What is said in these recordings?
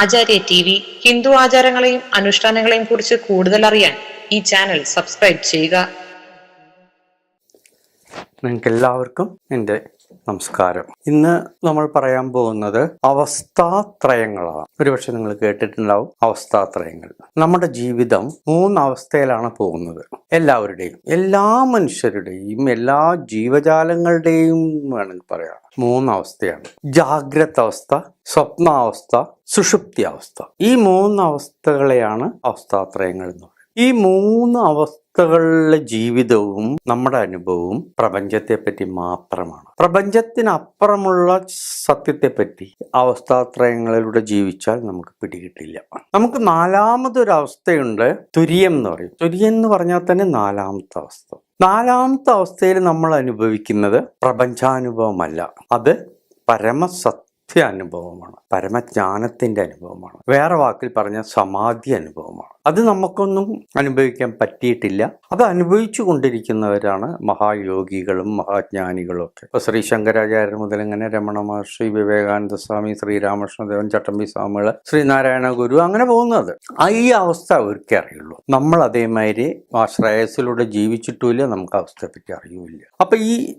ആചാര്യ T V Hindu ആചാരങ്ങളെയും അനുഷ്ഠാനങ്ങളെയും കുറിച്ച് കൂടുതൽ അറിയാൻ ഈ ചാനൽ സബ്സ്ക്രൈബ് ചെയ്യുക. നിങ്ങൾക്ക് എല്ലാവർക്കും എന്റെ നമസ്കാരം. ഇന്ന് നമ്മൾ പറയാൻ പോകുന്നത് അവസ്ഥാത്രയങ്ങളാണ്. ഒരുപക്ഷെ നിങ്ങൾ കേട്ടിട്ടുണ്ടാവും അവസ്ഥാത്രയങ്ങൾ. നമ്മുടെ ജീവിതം മൂന്ന് അവസ്ഥയിലാണ് പോകുന്നത്. എല്ലാവരുടെയും എല്ലാ മനുഷ്യരുടെയും എല്ലാ ജീവജാലങ്ങളുടെയും വേണമെങ്കിൽ പറയാം. മൂന്നവസ്ഥയാണ്. ജാഗ്രത അവസ്ഥ സ്വപ്നാവസ്ഥ സുഷുപ്തി അവസ്ഥ ഈ മൂന്ന് അവസ്ഥകളെയാണ് അവസ്ഥാത്രയങ്ങൾ എന്ന് പറയുന്നത്. ഈ മൂന്ന് അവസ്ഥകളിലെ ജീവിതവും നമ്മുടെ അനുഭവവും പ്രപഞ്ചത്തെപ്പറ്റി മാത്രമാണ്. പ്രപഞ്ചത്തിനപ്പുറമുള്ള സത്യത്തെപ്പറ്റി അവസ്ഥാത്രയങ്ങളിലൂടെ ജീവിച്ചാൽ നമുക്ക് പിടികിട്ടില്ല. നമുക്ക് നാലാമതൊരു അവസ്ഥയുണ്ട് തുര്യം എന്ന് പറയും. തുര്യം എന്ന് പറഞ്ഞാൽ തന്നെ നാലാമത്തെ അവസ്ഥ. നാലാമത്തെ അവസ്ഥയിൽ നമ്മൾ അനുഭവിക്കുന്നത് പ്രപഞ്ചാനുഭവമല്ല. അത് പരമസത്യ അനുഭവമാണ് പരമജ്ഞാനത്തിന്റെ അനുഭവമാണ് വേറെ വാക്കിൽ പറഞ്ഞ സമാധി അനുഭവമാണ്. അത് നമുക്കൊന്നും അനുഭവിക്കാൻ പറ്റിയിട്ടില്ല. അത് അനുഭവിച്ചു കൊണ്ടിരിക്കുന്നവരാണ് മഹായോഗികളും മഹാജ്ഞാനികളും ഒക്കെ. ഇപ്പൊ ശ്രീ ശങ്കരാചാര്യർ മുതൽ ഇങ്ങനെ രമണ മഹർഷി വിവേകാനന്ദ സ്വാമി ശ്രീരാമകൃഷ്ണദേവൻ ചട്ടമ്പി സ്വാമികൾ ശ്രീനാരായണ ഗുരു അങ്ങനെ പോകുന്നത്. ആ ഈ അവസ്ഥ അവർക്കേ അറിയുള്ളൂ. നമ്മൾ അതേമാതിരി ആ ശ്രേയസിലൂടെ ജീവിച്ചിട്ടുമില്ല നമുക്ക് അവസ്ഥയെ പറ്റി അറിയൂല അപ്പൊ ഈ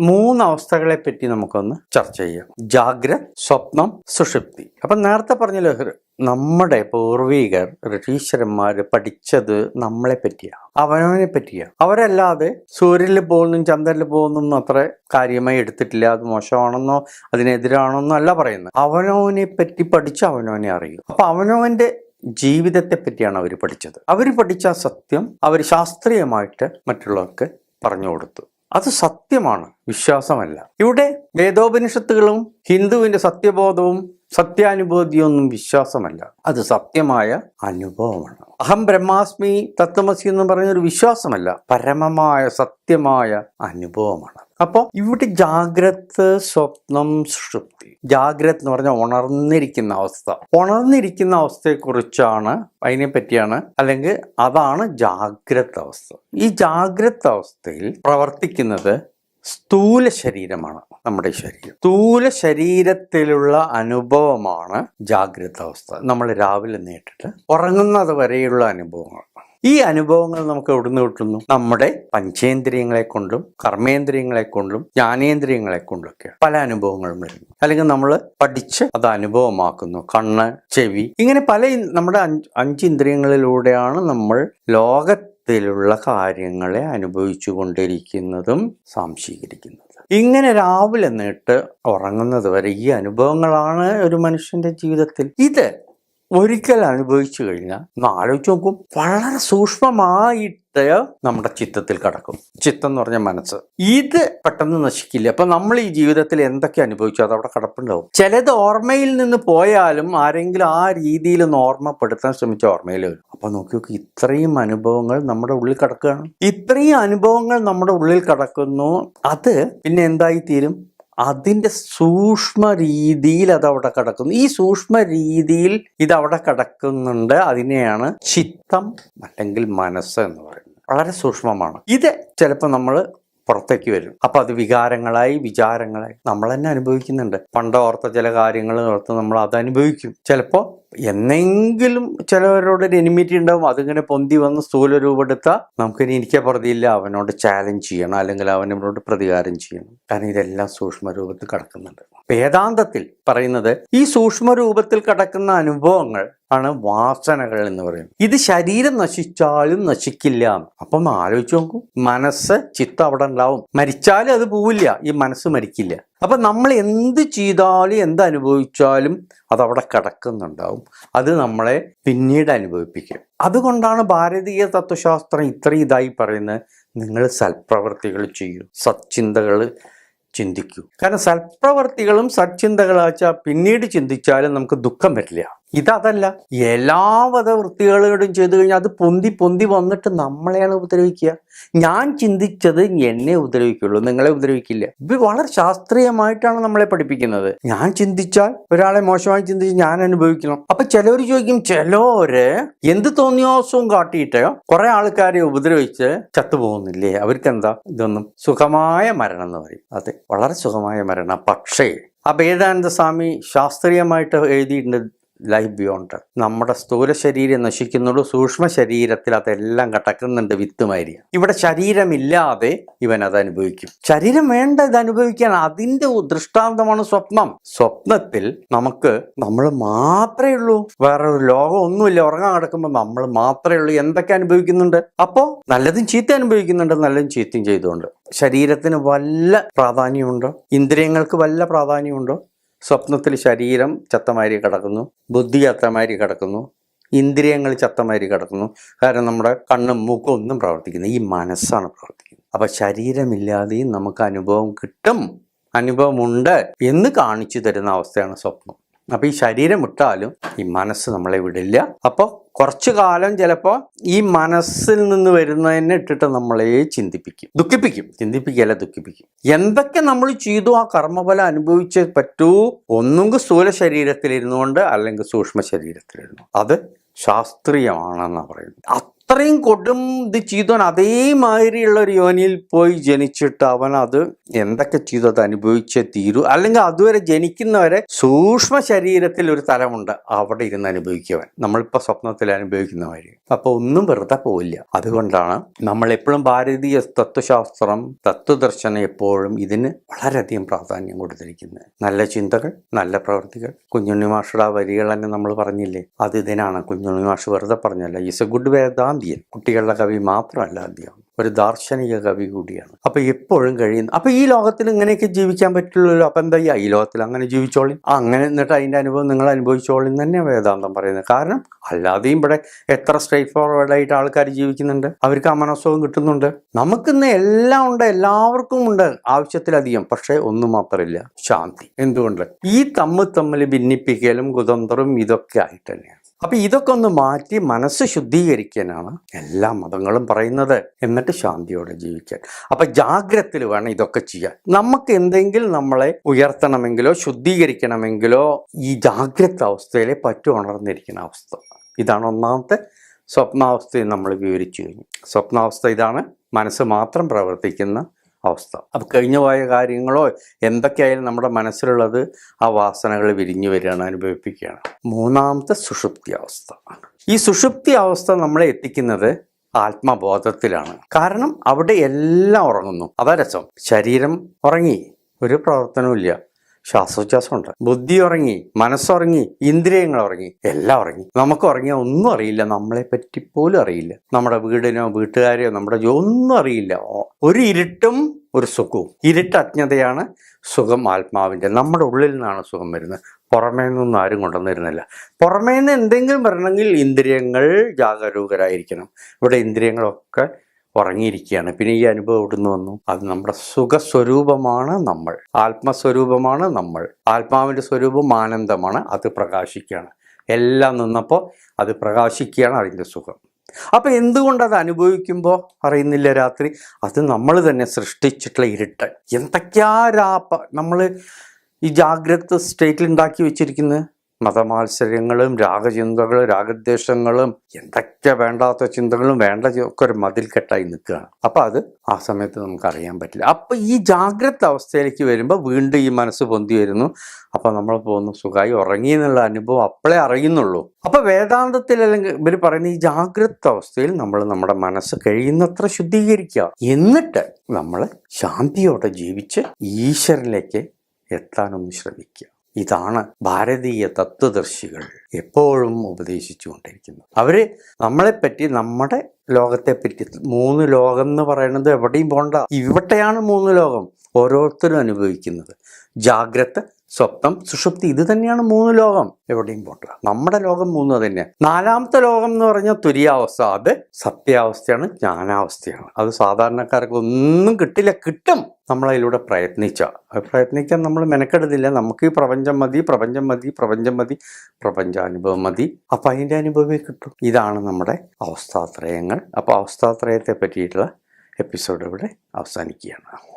മൂന്ന് അവസ്ഥകളെ പറ്റി നമുക്കൊന്ന് ചർച്ച ചെയ്യാം. ജാഗ്രത സ്വപ്നം സുഷുപ്തി. അപ്പൊ നേരത്തെ പറഞ്ഞ പറഞ്ഞല്ലോ നമ്മുടെ പൂർവികർ ഋഷീശ്വരന്മാര് പഠിച്ചത് നമ്മളെ പറ്റിയാണ് അവനവനെ പറ്റിയാണ് അവരല്ലാതെ സൂര്യനിൽ പോകുന്നതും ചന്ദ്രനിൽ പോകുന്നു അത്ര കാര്യമായി എടുത്തിട്ടില്ല. അത് മോശമാണെന്നോ അതിനെതിരാണെന്നോ അല്ല പറയുന്നത്. അവനവനെ പറ്റി പഠിച്ച് അവനവനെ അറിയും. അപ്പൊ അവനവന്റെ ജീവിതത്തെ പറ്റിയാണ് അവർ പഠിച്ചത്. അവർ പഠിച്ച സത്യം അവർ ശാസ്ത്രീയമായിട്ട് മറ്റുള്ളവർക്ക് പറഞ്ഞു കൊടുത്തു. അത് സത്യമാണ് വിശ്വാസമല്ല. ഇവിടെ വേദോപനിഷത്തുകളും ഹിന്ദുവിന്റെ സത്യബോധവും സത്യാനുഭൂതിയൊന്നും വിശ്വാസമല്ല. അത് സത്യമായ അനുഭവമാണ്. അഹം ബ്രഹ്മാസ്മി തത്വമസി എന്ന് പറയുന്ന ഒരു വിശ്വാസമല്ല പരമമായ സത്യമായ അനുഭവമാണ്. അപ്പോൾ ഇവിടെ ജാഗ്രത് സ്വപ്നം സൃഷ്ടി. ജാഗ്രത് എന്ന് പറഞ്ഞാൽ ഉണർന്നിരിക്കുന്ന അവസ്ഥ. ഉണർന്നിരിക്കുന്ന അവസ്ഥയെക്കുറിച്ചാണ് അതിനെ പറ്റിയാണ് അല്ലെങ്കിൽ അതാണ് ജാഗ്രത അവസ്ഥ. ഈ ജാഗ്രത അവസ്ഥയിൽ പ്രവർത്തിക്കുന്നത് സ്ഥൂല ശരീരമാണ് നമ്മുടെ ശരീരം. സ്ഥൂല ശരീരത്തിലുള്ള അനുഭവമാണ് ജാഗ്രത അവസ്ഥ. നമ്മൾ രാവിലെ നേട്ടിട്ട് ഉറങ്ങുന്നത് വരെയുള്ള അനുഭവങ്ങൾ. ഈ അനുഭവങ്ങൾ നമുക്ക് എവിടുന്ന് കിട്ടുന്നു? നമ്മുടെ പഞ്ചേന്ദ്രിയങ്ങളെ കൊണ്ടും കർമ്മേന്ദ്രിയങ്ങളെ കൊണ്ടും ജ്ഞാനേന്ദ്രിയങ്ങളെ കൊണ്ടൊക്കെ പല അനുഭവങ്ങളും വരുന്നു. അല്ലെങ്കിൽ നമ്മൾ പഠിച്ച് അത് അനുഭവമാക്കുന്നു. കണ്ണ് ചെവി ഇങ്ങനെ പല നമ്മുടെ അഞ്ച് ഇന്ദ്രിയങ്ങളിലൂടെയാണ് നമ്മൾ ലോകത്തിലുള്ള കാര്യങ്ങളെ അനുഭവിച്ചു കൊണ്ടിരിക്കുന്നതും സംശീകരിക്കുന്നതും. ഇങ്ങനെ രാവിലെ നീട്ട് ഉറങ്ങുന്നത് വരെ ഈ അനുഭവങ്ങളാണ് ഒരു മനുഷ്യന്റെ ജീവിതത്തിൽ. ഇത് ഒരിക്കൽ അനുഭവിച്ചു കഴിഞ്ഞാൽ ഒന്ന് ആലോചിച്ച് നോക്കും. വളരെ സൂക്ഷ്മമായിട്ട് നമ്മുടെ ചിത്തത്തിൽ കടക്കും. ചിത്തം എന്ന് പറഞ്ഞ മനസ്സ്. ഇത് പെട്ടെന്ന് നശിക്കില്ല. അപ്പൊ നമ്മൾ ഈ ജീവിതത്തിൽ എന്തൊക്കെ അനുഭവിച്ചു? അത് അവിടെ കിടപ്പുണ്ടാവും. ചിലത് ഓർമ്മയിൽ നിന്ന് പോയാലും ആരെങ്കിലും ആ രീതിയിൽ ഒന്ന് ഓർമ്മപ്പെടുത്താൻ ശ്രമിച്ച ഓർമ്മയിൽ വരും. അപ്പൊ നോക്കി നോക്കി ഇത്രയും അനുഭവങ്ങൾ നമ്മുടെ ഉള്ളിൽ കിടക്കുകയാണ്. ഇത്രയും അനുഭവങ്ങൾ നമ്മുടെ ഉള്ളിൽ കിടക്കുന്നു. അത് പിന്നെ എന്തായി തീരും? അതിന്റെ സൂക്ഷ്മ രീതിയിൽ അത് അവിടെ കിടക്കുന്നു. ഈ സൂക്ഷ്മ രീതിയിൽ ഇത് അവിടെ കിടക്കുന്നുണ്ട്. അതിനെയാണ് ചിത്തം അല്ലെങ്കിൽ മനസ്സ് എന്ന് പറയുന്നത്. വളരെ സൂക്ഷ്മമാണ്. ഇത് ചിലപ്പോൾ നമ്മൾ പുറത്തേക്ക് വരും. അപ്പം അത് വികാരങ്ങളായി വിചാരങ്ങളായി നമ്മൾ തന്നെ അനുഭവിക്കുന്നുണ്ട്. പണ്ട് ഓർത്ത ചില കാര്യങ്ങൾ ഓർത്ത് നമ്മൾ അത് അനുഭവിക്കും. ചിലപ്പോൾ എന്നെങ്കിലും ചിലവരോട് ഒരു എനിമിറ്റി ഉണ്ടാവും അതിങ്ങനെ പൊന്തി വന്ന് സ്ഥൂല രൂപെടുത്താൽ നമുക്കിനി എനിക്ക് പ്രതിയില്ല അവനോട് ചാലഞ്ച് ചെയ്യണം അല്ലെങ്കിൽ അവനോട് പ്രതികാരം ചെയ്യണം. കാരണം ഇതെല്ലാം സൂക്ഷ്മ രൂപത്തിൽ കിടക്കുന്നുണ്ട്. വേദാന്തത്തിൽ പറയുന്നത് ഈ സൂക്ഷ്മ രൂപത്തിൽ കിടക്കുന്ന അനുഭവങ്ങൾ ആണ് വാസനകൾ എന്ന് പറയുന്നത്. ഇത് ശരീരം നശിച്ചാലും നശിക്കില്ല. അപ്പം ആലോചിച്ച് നോക്കൂ മനസ്സ് ചിത്തം അവിടെ ഉണ്ടാവും. മരിച്ചാലും അത് പോവില്ല. ഈ മനസ്സ് മരിക്കില്ല. അപ്പൊ നമ്മൾ എന്ത് ചെയ്താലും എന്ത് അനുഭവിച്ചാലും അത് അവിടെ കിടക്കുന്നുണ്ടാവും. അത് നമ്മളെ പിന്നീട് അനുഭവിപ്പിക്കും. അതുകൊണ്ടാണ് ഭാരതീയ തത്വശാസ്ത്രം ഇത്രയും ഇതായി പറയുന്നത് നിങ്ങൾ സൽപ്രവർത്തികൾ ചെയ്യൂ സച്ചിന്തകൾ ചിന്തിക്കൂ. കാരണം സൽപ്രവർത്തികളും സച്ചിന്തകളാച്ചാൽ പിന്നീട് ചിന്തിച്ചാലും നമുക്ക് ദുഃഖം വരില്ല. ഇതതല്ല. എല്ലാവിധ വൃത്തികളോടും ചെയ്തു കഴിഞ്ഞാൽ അത് പൊന്തി പൊന്തി വന്നിട്ട് നമ്മളെയാണ് ഉപദ്രവിക്കുക. ഞാൻ ചിന്തിച്ചത് എന്നെ ഉപദ്രവിക്കുള്ളൂ നിങ്ങളെ ഉപദ്രവിക്കില്ല. ഇത് വളരെ ശാസ്ത്രീയമായിട്ടാണ് നമ്മളെ പഠിപ്പിക്കുന്നത്. ഞാൻ ചിന്തിച്ചാൽ ഒരാളെ മോശമായി ചിന്തിച്ച് ഞാൻ അനുഭവിക്കണം. അപ്പൊ ചിലവർ ചോദിക്കും ചിലവര് എന്ത് തോന്നിയോസവും കാട്ടിയിട്ട് കുറെ ആൾക്കാരെ ഉപദ്രവിച്ച് ചത്തുപോകുന്നില്ലേ? അവർക്ക് എന്താ ഇതൊന്നും? സുഖമായ മരണം എന്ന് പറയും. അതെ വളരെ സുഖമായ മരണം. പക്ഷേ ആ വേദാനന്ദ സ്വാമി ശാസ്ത്രീയമായിട്ട് എഴുതിയിട്ടുണ്ട് ലൈഫ് ബിയോണ്ട് നമ്മുടെ സ്ഥൂല ശരീരം നശിക്കുന്നുള്ളൂ സൂക്ഷ്മ ശരീരത്തിൽ അതെല്ലാം കിടക്കുന്നുണ്ട് വിത്തുമാരി ഇവിടെ ശരീരമില്ലാതെ ഇവൻ അത് അനുഭവിക്കും. ശരീരം വേണ്ട ഇത് അനുഭവിക്കാൻ അതിന്റെ ദൃഷ്ടാന്തമാണ് സ്വപ്നം. സ്വപ്നത്തിൽ നമുക്ക് നമ്മൾ മാത്രമേ ഉള്ളൂ. വേറെ ഒരു ലോകം ഒന്നുമില്ല. ഉറങ്ങാൻ കിടക്കുമ്പോൾ നമ്മൾ മാത്രമേ ഉള്ളൂ. എന്തൊക്കെ അനുഭവിക്കുന്നുണ്ട്? അപ്പോ നല്ലതും ചീത്ത അനുഭവിക്കുന്നുണ്ട് നല്ലതും ചീത്തയും ചെയ്തുകൊണ്ട്. ശരീരത്തിന് വല്ല പ്രാധാന്യമുണ്ടോ? ഇന്ദ്രിയങ്ങൾക്ക് വല്ല പ്രാധാന്യമുണ്ടോ? സ്വപ്നത്തിൽ ശരീരം ചത്തമാരി കിടക്കുന്നു ബുദ്ധി ചത്തമാരി കിടക്കുന്നു ഇന്ദ്രിയങ്ങൾ ചത്തമാരി കിടക്കുന്നു. കാരണം നമ്മുടെ കണ്ണും മൂക്കും ഒന്നും പ്രവർത്തിക്കുന്നത് ഈ മനസ്സാണ് പ്രവർത്തിക്കുന്നത്. അപ്പൊ ശരീരമില്ലാതെയും നമുക്ക് അനുഭവം കിട്ടും അനുഭവമുണ്ട് എന്ന് കാണിച്ചു തരുന്ന അവസ്ഥയാണ് സ്വപ്നം. അപ്പൊ ഈ ശരീരം വിട്ടാലും ഈ മനസ്സ് നമ്മളെ വിടില്ല. അപ്പോൾ കുറച്ചു കാലം ചിലപ്പോൾ ഈ മനസ്സിൽ നിന്ന് വരുന്നതിനെ ഇട്ടിട്ട് നമ്മളെ ചിന്തിപ്പിക്കും. ദുഃഖിപ്പിക്കും. ചിന്തിപ്പിക്കുകയല്ല ദുഃഖിപ്പിക്കും. എന്തൊക്കെ നമ്മൾ ചെയ്തു ആ കർമ്മഫലം അനുഭവിച്ചേ പറ്റൂ? ഒന്നുകിൽ സ്ഥൂല ശരീരത്തിലിരുന്നുകൊണ്ട് അല്ലെങ്കിൽ സൂക്ഷ്മ ശരീരത്തിലിരുന്നു. അത് ശാസ്ത്രീയമാണെന്നാണ് പറയുന്നത്. അത്രയും കൊടും ഇത് ചെയ്തവൻ അതേമാതിരിയുള്ള ഒരു യോനിയിൽ പോയി ജനിച്ചിട്ട് അവൻ അത് എന്തൊക്കെ ചെയ്തു അത് അനുഭവിച്ചേ തീരൂ. അല്ലെങ്കിൽ അതുവരെ ജനിക്കുന്നവരെ സൂക്ഷ്മ ശരീരത്തിൽ ഒരു തലമുണ്ട് അവിടെ ഇരുന്ന് അനുഭവിക്കവൻ. നമ്മളിപ്പോൾ സ്വപ്നത്തിൽ അനുഭവിക്കുന്ന മാതിരി അപ്പൊ ഒന്നും വെറുതെ പോവില്ല. അതുകൊണ്ടാണ് നമ്മൾ എപ്പോഴും ഭാരതീയ തത്വശാസ്ത്രം തത്വദർശനം എപ്പോഴും ഇതിന് വളരെയധികം പ്രാധാന്യം കൊടുത്തിരിക്കുന്നത്. നല്ല ചിന്തകൾ നല്ല പ്രവൃത്തികൾ കുഞ്ഞുണ്ണി മാഷയുടെ വരികൾ തന്നെ നമ്മൾ പറഞ്ഞില്ലേ? അത് ഇതിനാണ്. കുഞ്ഞുണ്ണി മാഷ് വെറുതെ പറഞ്ഞല്ല. ഈസ് എ ഗുഡ് വേദാന്തിയൻ കുട്ടികളുടെ കവി മാത്രമല്ല അദ്ദേഹം ഒരു ദാർശനിക കവി കൂടിയാണ്. അപ്പൊ എപ്പോഴും കഴിയുന്നു അപ്പൊ ഈ ലോകത്തിൽ ഇങ്ങനെയൊക്കെ ജീവിക്കാൻ പറ്റുള്ളൂ അപ്പൊ എന്താ ഈ ലോകത്തിൽ അങ്ങനെ ജീവിച്ചോളി? അങ്ങനെ എന്നിട്ട് അതിന്റെ അനുഭവം നിങ്ങൾ അനുഭവിച്ചോളി തന്നെ വേദാന്തം പറയുന്നത്. കാരണം അല്ലാതെയും ഇവിടെ എത്ര സ്ട്രേറ്റ് ഫോർവേഡ് ആയിട്ട് ആൾക്കാർ ജീവിക്കുന്നുണ്ട്? അവർക്ക് ആ മനസ്സുഖം കിട്ടുന്നുണ്ട്. നമുക്കിന്ന് എല്ലാം ഉണ്ട് എല്ലാവർക്കും ഉണ്ട് ആവശ്യത്തിലധികം പക്ഷേ ഒന്നും മാത്രമില്ല ശാന്തി. എന്തുകൊണ്ട്? ഈ തമ്മിൽ തമ്മിൽ ഭിന്നിപ്പിക്കലും കുതന്ത്രവും ഇതൊക്കെ ആയിട്ട് തന്നെയാണ്. അപ്പൊ ഇതൊക്കെ ഒന്ന് മാറ്റി മനസ്സ് ശുദ്ധീകരിക്കാനാണ് എല്ലാ മതങ്ങളും പറയുന്നത്. എന്നിട്ട് ശാന്തിയോടെ ജീവിക്കാൻ. അപ്പൊ ജാഗ്രതയിൽ വേണം ഇതൊക്കെ ചെയ്യാൻ. നമുക്ക് എന്തെങ്കിലും നമ്മളെ ഉയർത്തണമെങ്കിലോ ശുദ്ധീകരിക്കണമെങ്കിലോ ഈ ജാഗ്രത അവസ്ഥയിലെ പറ്റു ഉണർന്നിരിക്കുന്ന അവസ്ഥ. ഇതാണ് ഒന്നാമത്തെ സ്വപ്നാവസ്ഥയെ നമ്മൾ വിവരിച്ചു കഴിഞ്ഞു. സ്വപ്നാവസ്ഥ ഇതാണ് മനസ്സ് മാത്രം പ്രവർത്തിക്കുന്ന അവസ്ഥ. അപ്പോൾ കഴിഞ്ഞു പോയ കാര്യങ്ങളോ എന്തൊക്കെയായാലും നമ്മുടെ മനസ്സിലുള്ളത് ആ വാസനകൾ വിരിഞ്ഞു വരികയാണ് അനുഭവിപ്പിക്കുകയാണ്. മൂന്നാമത്തെ സുഷുപ്തി അവസ്ഥ. ഈ സുഷുപ്തി അവസ്ഥ നമ്മളെ എത്തിക്കുന്നത് ആത്മബോധത്തിലാണ്. കാരണം അവിടെ എല്ലാം ഉറങ്ങുന്നു. അതാ രസം. ശരീരം ഉറങ്ങി. ഒരു പ്രവർത്തനവും ശ്വാസോച്ഛ്വാസമുണ്ട്. ബുദ്ധി ഉറങ്ങി മനസ്സുറങ്ങി ഇന്ദ്രിയങ്ങൾ ഉറങ്ങി എല്ലാം ഉറങ്ങി. നമുക്ക് ഉറങ്ങിയാൽ ഒന്നും അറിയില്ല നമ്മളെ പറ്റി പോലും അറിയില്ല. നമ്മുടെ വീടിനോ വീട്ടുകാരെയോ നമ്മുടെ ഒന്നും അറിയില്ല. ഒരു ഇരുട്ടും ഒരു സുഖവും. ഇരുട്ട് അജ്ഞതയാണ് സുഖം ആത്മാവിന്റെ. നമ്മുടെ ഉള്ളിൽ നിന്നാണ് സുഖം വരുന്നത്. പുറമേ നിന്നൊന്നും ആരും കൊണ്ടുവന്നിരുന്നില്ല പുറമേ നിന്ന് എന്തെങ്കിലും വരണമെങ്കിൽ ഇന്ദ്രിയങ്ങൾ ജാഗരൂകരായിരിക്കണം. ഇവിടെ ഇന്ദ്രിയങ്ങളൊക്കെ ഉറങ്ങിയിരിക്കുകയാണ്. പിന്നെ ഈ അനുഭവം ഇവിടുന്ന് വന്നു? അത് നമ്മുടെ സുഖസ്വരൂപമാണ് നമ്മൾ. ആത്മസ്വരൂപമാണ് നമ്മൾ. ആത്മാവിന്റെ സ്വരൂപം ആനന്ദമാണ്. അത് പ്രകാശിക്കുകയാണ്. എല്ലാം നിന്നപ്പോൾ അത് പ്രകാശിക്കുകയാണ് അതിന്റെ സുഖം. അപ്പം എന്തുകൊണ്ട് അത് അനുഭവിക്കുമ്പോൾ അറിയുന്നില്ല രാത്രി? അത് നമ്മൾ തന്നെ സൃഷ്ടിച്ചിട്ടുള്ള ഇരുട്ട്. എന്തൊക്കെയാ രാപ്പ നമ്മൾ ഈ ജാഗ്രത സ്റ്റേറ്റിൽ ഉണ്ടാക്കി വെച്ചിരിക്കുന്നത്? മതമാത്സര്യങ്ങളും രാഗചിന്തകളും രാഗദ്വേഷങ്ങളും എന്തൊക്കെ വേണ്ടാത്ത ചിന്തകളും വേണ്ട ഒക്കെ ഒരു മതിൽക്കെട്ടായി നിൽക്കുകയാണ് അപ്പം അത് ആ സമയത്ത് നമുക്ക് അറിയാൻ പറ്റില്ല. അപ്പം ഈ ജാഗ്രത അവസ്ഥയിലേക്ക് വരുമ്പോൾ വീണ്ടും ഈ മനസ്സ് പൊന്തി വരുന്നു. അപ്പം നമ്മൾ പോകുന്നു സുഖമായി ഉറങ്ങി എന്നുള്ള അനുഭവം അപ്പോഴേ അറിയുന്നുള്ളൂ. അപ്പം വേദാന്തത്തിൽ അല്ലെങ്കിൽ ഇവർ പറയുന്ന ഈ ജാഗ്രത അവസ്ഥയിൽ നമ്മൾ നമ്മുടെ മനസ്സ് കഴിയുന്നത്ര ശുദ്ധീകരിക്കുക. എന്നിട്ട് നമ്മൾ ശാന്തിയോടെ ജീവിച്ച് ഈശ്വരനിലേക്ക് എത്താനൊന്ന് ശ്രമിക്കുക. ഇതാണ് ഭാരതീയ തത്വദർശികൾ എപ്പോഴും ഉപദേശിച്ചുകൊണ്ടിരിക്കുന്നത്. അവർ നമ്മളെപ്പറ്റി നമ്മുടെ ലോകത്തെപ്പറ്റി മൂന്ന് ലോകം എന്ന് പറയുന്നത് എവിടെയും പോണ്ട. ഇവിടെയാണ് മൂന്ന് ലോകം ഓരോരുത്തരും അനുഭവിക്കുന്നത്. ജാഗ്രത സ്വപ്നം. സുഷുപ്തി ഇത് തന്നെയാണ് മൂന്ന് ലോകം. എവിടെയും പോണ്ട നമ്മുടെ ലോകം മൂന്ന് തന്നെയാണ് നാലാമത്തെ ലോകം എന്ന് പറഞ്ഞാൽ തുര്യാവസ്ഥ. അത് സത്യാവസ്ഥയാണ് ജ്ഞാനാവസ്ഥയാണ്. അത് സാധാരണക്കാർക്ക് ഒന്നും കിട്ടില്ല. കിട്ടും. നമ്മളതിലൂടെ പ്രയത്നിച്ച. പ്രയത്നിക്കാൻ നമ്മൾ മെനക്കെടുന്നില്ല. നമുക്ക് ഈ പ്രപഞ്ചം മതി പ്രപഞ്ചം മതി പ്രപഞ്ചം മതി പ്രപഞ്ചാനുഭവം മതി. അപ്പം അതിന്റെ അനുഭവമേ കിട്ടും. ഇതാണ് നമ്മുടെ അവസ്ഥാത്രയങ്ങൾ. അപ്പോൾ അവസ്ഥാത്രയത്തെ പറ്റിയിട്ടുള്ള എപ്പിസോഡ് ഇവിടെ അവസാനിക്കുകയാണ്.